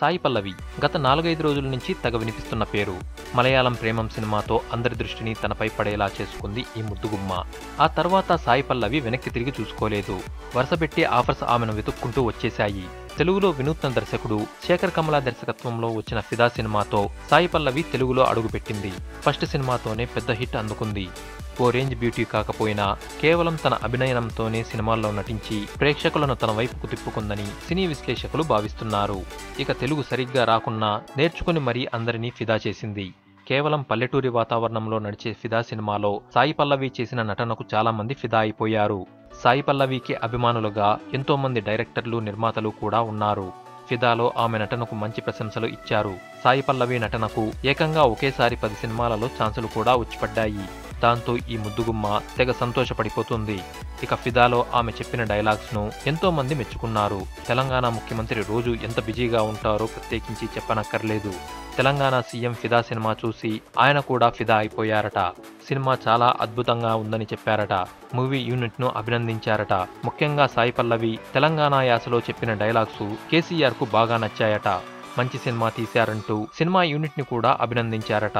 సాయి పల్లవి గత నాలుగైదు రోజుల నుంచి తెగ వినిపిస్తున్న పేరు. మలయాళం ప్రేమం సినిమాతో అందరి దృష్టిని తనపై పడేలా చేసుకుంది ఈ ముద్దుగుమ్మ. ఆ తర్వాత సాయి పల్లవి వెనక్కి తిరిగి చూసుకోలేదు. వరుసపెట్టి ఆఫర్స్ ఆమెను వెతుక్కుంటూ వచ్చేశాయి. తెలుగులో వినూత్న దర్శకుడు శేఖర్ కమల దర్శకత్వంలో వచ్చిన ఫిదా సినిమాతో సాయి పల్లవి తెలుగులో అడుగుపెట్టింది. ఫస్ట్ సినిమాతోనే పెద్ద హిట్ అందుకుంది. ఓ రేంజ్ బ్యూటీ కాకపోయినా కేవలం తన అభినయనంతోనే సినిమాల్లో నటించి ప్రేక్షకులను తన వైపుకు తిప్పుకుందని సినీ విశ్లేషకులు భావిస్తున్నారు. ఇక తెలుగు సరిగ్గా రాకున్నా నేర్చుకుని మరీ అందరినీ ఫిదా చేసింది. కేవలం పల్లెటూరి వాతావరణంలో నడిచే ఫిదా సినిమాలో సాయి పల్లవి చేసిన నటనకు చాలామంది ఫిదా అయిపోయారు. సాయి పల్లవికి అభిమానులుగా ఎంతోమంది డైరెక్టర్లు నిర్మాతలు కూడా ఉన్నారు. ఫిదాలో ఆమె నటనకు మంచి ప్రశంసలు ఇచ్చారు. సాయి పల్లవి నటనకు ఏకంగా ఒకేసారి పది సినిమాలలో ఛాన్సులు కూడా వచ్చిపడ్డాయి. దాంతో ఈ ముద్దుగుమ్మ తెగ సంతోషపడిపోతుంది. ఇక ఫిదాలో ఆమె చెప్పిన డైలాగ్స్ను ఎంతో మంది మెచ్చుకున్నారు. తెలంగాణ ముఖ్యమంత్రి రోజు ఎంత బిజీగా ఉంటారో ప్రత్యేకించి చెప్పనక్కర్లేదు. తెలంగాణ సీఎం ఫిదా సినిమా చూసి ఆయన కూడా ఫిదా అయిపోయారట. సినిమా చాలా అద్భుతంగా ఉందని చెప్పారట. మూవీ యూనిట్ను అభినందించారట. ముఖ్యంగా సాయి పల్లవి తెలంగాణ యాసలో చెప్పిన డైలాగ్స్ కేసీఆర్కు బాగా నచ్చాయట. మంచి సినిమా తీశారంటూ సినిమా యూనిట్ని కూడా అభినందించారట.